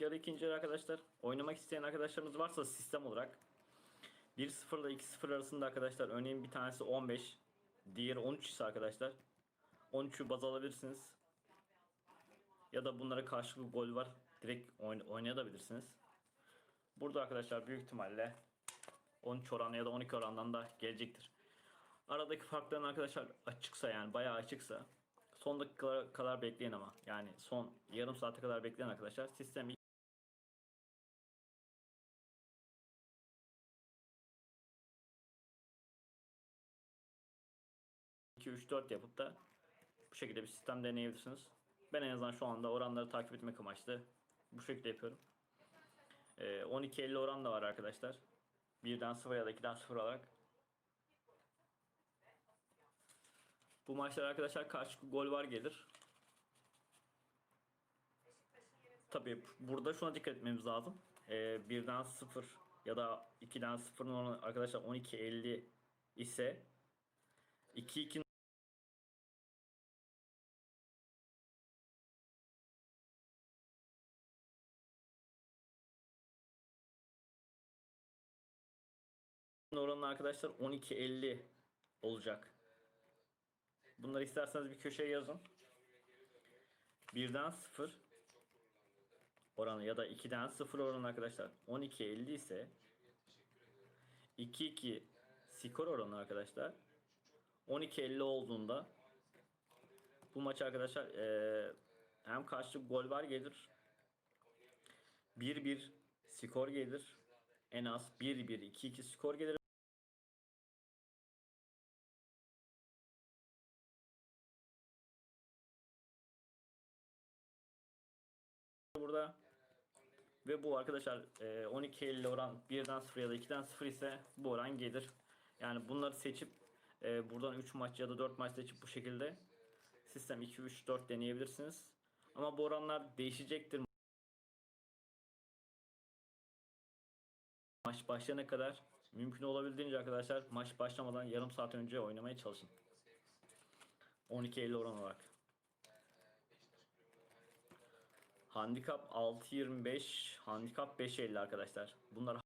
yarı ikinci yarı arkadaşlar. Oynamak isteyen arkadaşlarımız varsa sistem olarak 1-0 ile 2-0 arasında arkadaşlar örneğin bir tanesi 15 diğeri 13 ise arkadaşlar 13'ü baz alabilirsiniz. Ya da bunlara karşılıklı gol var. Direkt oyn- oynayabilirsiniz. Burada arkadaşlar büyük ihtimalle 13 oranı ya da 12 orandan da gelecektir. Aradaki farkların arkadaşlar açıksa yani bayağı açıksa son dakikalara kadar bekleyin ama yani son yarım saate kadar bekleyin arkadaşlar. Sistem 2 3 4 yapıp da bu şekilde bir sistem deneyebilirsiniz. Ben en azından şu anda oranları takip etmek amaçlı bu şekilde yapıyorum. Ee, 12-50 oran da var arkadaşlar. 1'den 0 ya da 2'den 0 olarak. Bu maçlar arkadaşlar karşı gol var gelir. Tabii burada şuna dikkat etmemiz lazım. Ee, 1'den 0 ya da 2'den 0'ın oranı arkadaşlar 12-50 ise 2-2 oranı arkadaşlar 12.50 olacak. Bunları isterseniz bir köşeye yazın. 1'den 0 oranı ya da 2'den 0 oranı arkadaşlar 12.50 ise 2-2 skor oranı arkadaşlar 12.50 olduğunda bu maç arkadaşlar eee, hem karşı gol var gelir 1-1 skor gelir en az 1-1 2-2 skor gelir Ve bu arkadaşlar e, 12.50 oran 1'den 0 ya da 2'den 0 ise bu oran gelir. Yani bunları seçip e, buradan 3 maç ya da 4 maç seçip bu şekilde sistem 2 3 4 deneyebilirsiniz. Ama bu oranlar değişecektir. Maç başlayana kadar mümkün olabildiğince arkadaşlar maç başlamadan yarım saat önce oynamaya çalışın. 12.50 oran olarak. Handikap 6.25, handikap 5.50 arkadaşlar. Bunlar